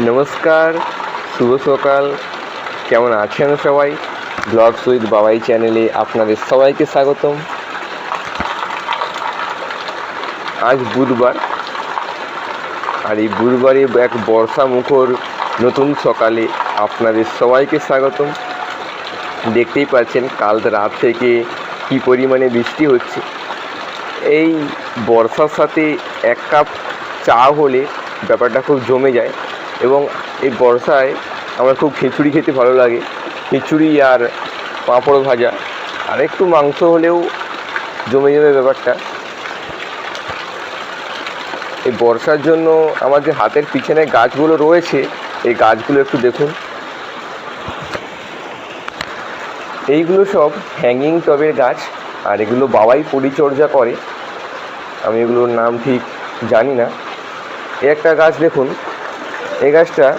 নমস্কার, শুভ সকাল। কেমন আছেন সবাই? ব্লগস উইথ বাবাই চ্যানেলে আপনাদের সবাইকে স্বাগতম। আজ বুধবার। আর এই বুধবারে এক বর্ষা মুখর নতুন সকালে আপনাদের সবাইকে স্বাগতম। দেখতেই পাচ্ছেন কাল রাত থেকে কী পরিমাণে বৃষ্টি হচ্ছে। এই বর্ষার সাথে এক কাপ চা হলে ব্যাপারটা খুব জমে যায়। এবং এই বর্ষায় আমার খুব খিচুড়ি খেতে ভালো লাগে। খিচুড়ি আর পাঁপড় ভাজা। আর একটু মাংস হলেও জমে যাবে ব্যাপারটা। এই বর্ষার জন্য আমার যে হাতের পিছনে গাছগুলো রয়েছে, এই গাছগুলো একটু দেখুন। এইগুলো সব হ্যাঙ্গিং টবের গাছ, আর এগুলো বাবাই পরিচর্যা করে। আমি এগুলোর নাম ঠিক জানি না। একটা গাছ দেখুন। গাছটা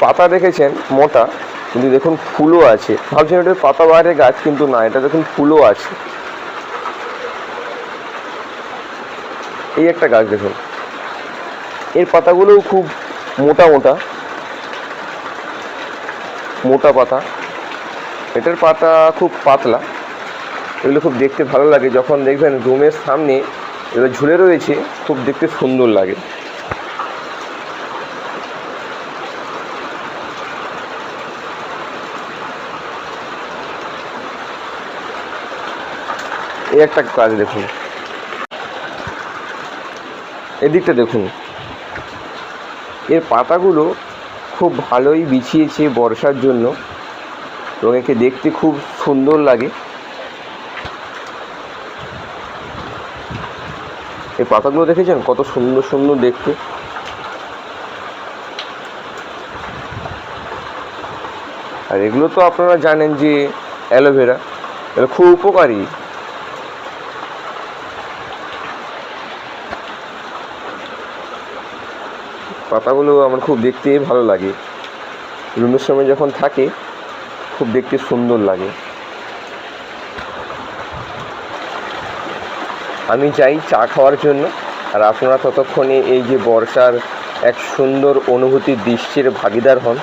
পাতা দেখেছেন? মোটা, কিন্তু দেখুন ফুলও আছে। ভাবছেন এটা পাতা বাহারের গাছ, কিন্তু না, এটা দেখুন ফুলও আছে। এই একটা গাছ দেখুন। এর পাতাগুলোও খুব মোটা মোটা। মোটা পাতা। এটার পাতা খুব পাতলা। এগুলো খুব দেখতে ভালো লাগে। যখন দেখবেন রুমের সামনে এগুলো ঝুলে রয়েছে, খুব দেখতে সুন্দর লাগে। একটা কাজ দেখুন। এদিকটা দেখুন। এর পাতাগুলো খুব ভালোই বিছিয়েছে বর্ষার জন্য এবং একে দেখতে খুব সুন্দর লাগে। এই পাতাগুলো দেখেছেন? কত সুন্দর সুন্দর দেখতে। আর এগুলো তো আপনারা জানেন যে অ্যালোভেরা এগুলো খুব উপকারী। পাতাগুলো আমার খুব দেখতে ভালো লাগে। রুমের সময় যখন থাকে, খুব দেখতে সুন্দর লাগে। আমি যাই চা খাওয়ার জন্য, আর আপনারা ততক্ষণে এই যে বর্ষার এক সুন্দর অনুভূতির দৃশ্যের ভাগিদার হন।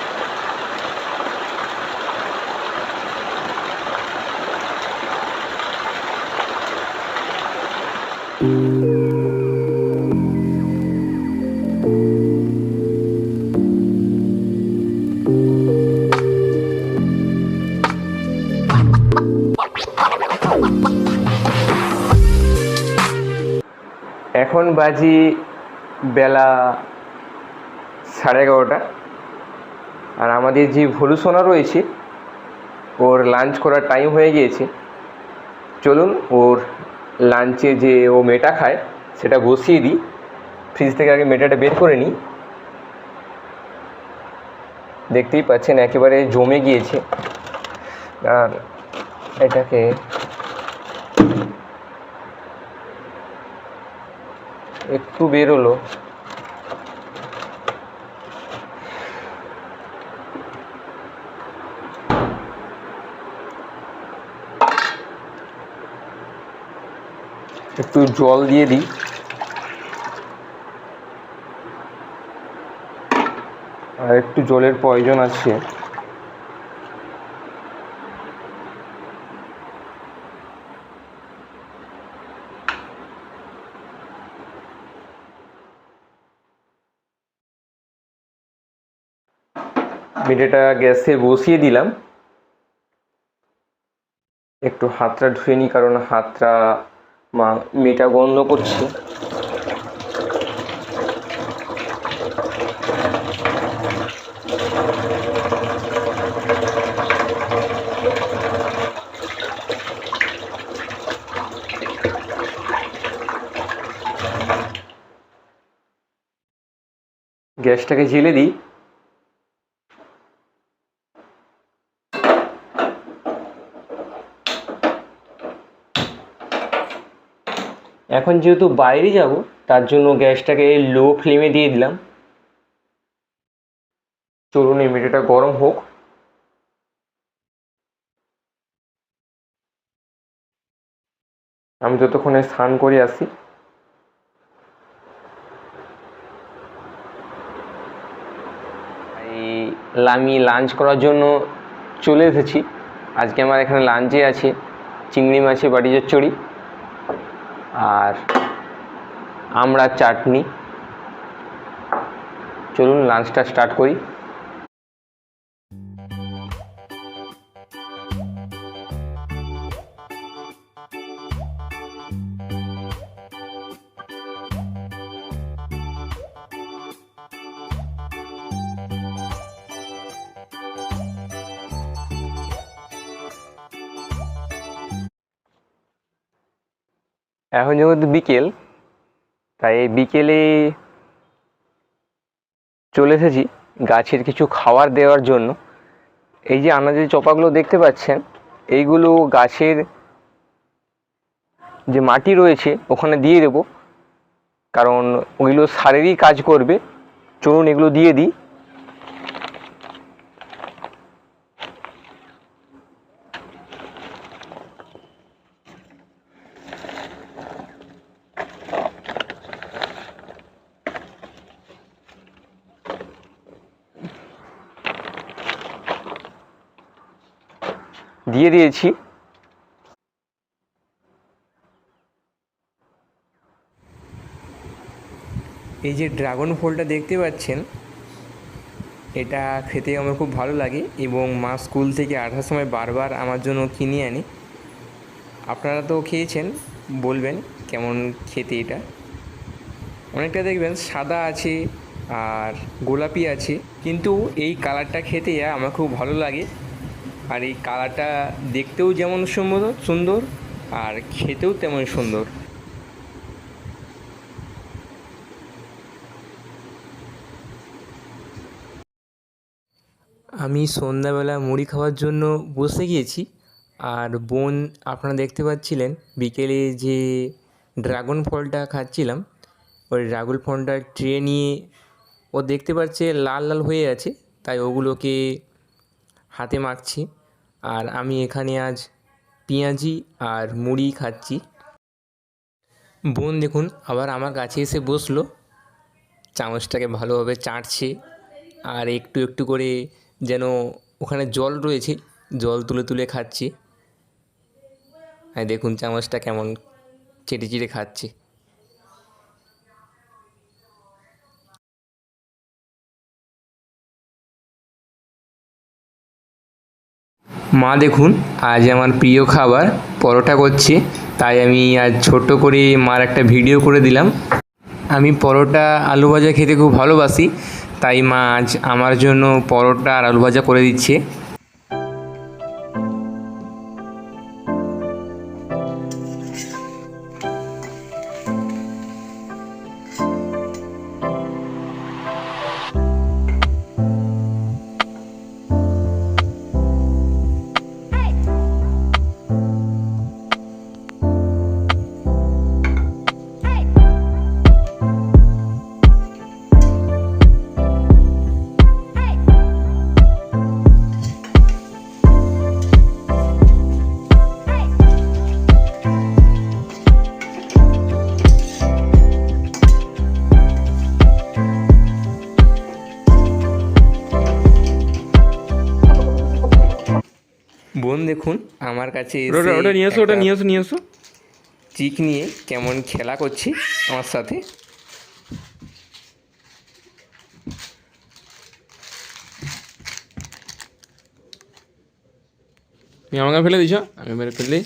এখন বাজি বেলা সাড়ে এগারোটা। আর আমাদের যে ভলুসোনা রয়েছে, ওর লাঞ্চ করার টাইম হয়ে গিয়েছে। চলুন ওর লাঞ্চে যে ও মেটা খায়, সেটা বসিয়ে দিই। ফ্রিজ থেকে আগে মেটাটা বের করে নিই। দেখতেই পাচ্ছেন, একেবারে জমে গিয়েছে। আর এটাকে একটু বেরোলো একটু জল দিয়ে দিই। আর একটু জলের প্রয়োজন আছে। মিঠেটা গ্যাসে বসিয়ে দিলাম। একটু হাতটা ধুয়ে নিই, কারণ হাতটা মা মেটা গন্ধ করছে। গ্যাসটাকে জেলে দিই। এখন যেহেতু বাইরে যাব, তার জন্য গ্যাসটাকে লো ফ্লেমে দিয়ে দিলাম। চলুন এই মেটেটা গরম হোক। আমি যতক্ষণে স্নান করে আসি আমি লাঞ্চ করার জন্য চলে এসেছি। আজকে আমার এখানে লাঞ্চে আছে, চিংড়ি মাছের বাড়ি চচ্চড়ি। আর আমরা চাটনি। চলুন লাঞ্চটা স্টার্ট করি। এখন যেহেতু বিকেল, তাই এই বিকেলে চলে এসেছি গাছের কিছু খাবার দেওয়ার জন্য। এই যে আনাজের চোপাগুলো দেখতে পাচ্ছেন, এইগুলো গাছের যে মাটি রয়েছে, ওখানে দিয়ে দেবো। কারণ ওইগুলো সারেরই কাজ করবে। চলুন এগুলো দিয়ে দিই। দিয়ে দিয়েছি। এই যে ড্রাগন ফলটা দেখতে পাচ্ছেন, এটা খেতে আমার খুব ভালো লাগে এবং মা স্কুল থেকে আসার সময় বারবার আমার জন্য কিনে আনি। আপনারা তো খেয়েছেন, বলবেন কেমন খেতে এটা। অনেকটা দেখবেন সাদা আছে আর গোলাপি আছে, কিন্তু এই কালারটা খেতে আমার খুব ভালো লাগে। আর এই কালারটা দেখতেও যেমন সুন্দর সুন্দর, আর খেতেও তেমন সুন্দর। আমি সন্ধ্যাবেলা মুড়ি খাওয়ার জন্য বসে গিয়েছি, আর বোন আপনারা দেখতে পাচ্ছিলেন, বিকেলে যে ড্রাগন ফলটা খাচ্ছিলাম, ওই ড্রাগন ফলটা ট্রে নিয়ে ও দেখতে পাচ্ছে লাল লাল হয়ে আছে, তাই ওগুলোকে হাতে মাখছি। আর আমি এখানে আজ পেঁয়াজি আর মুড়ি খাচ্ছি। বোন দেখুন, আবার আমার কাছে এসে বসল। চামচটাকে ভালোভাবে চাটছে আর একটু একটু করে যেন ওখানে জল রয়েছে, জল তুলে তুলে খাচ্ছে। আর দেখুন চামচটা কেমন চেটে চেটে খাচ্ছে। মা দেখুন, আজ আমার প্রিয় খাবার, পরোটা করছে। তাই আমি আজ ছোট করে মার একটা ভিডিও করে দিলাম। আমি পরোটা, আলু ভাজা খেতে খুব ভালোবাসি। তাই মা আজ আমার জন্য পরোটা আর আলু ভাজা করে দিচ্ছে। বোন দেখুন আমার কাছে ওটা নিয়ে এসো ওটা নিয়ে এসো নিয়ে এসো। চিক নিয়ে কেমন খেলা করছি আমার সাথে। তুমি আমাকে ফেলে দিছ? আমি মেরে ফেললি।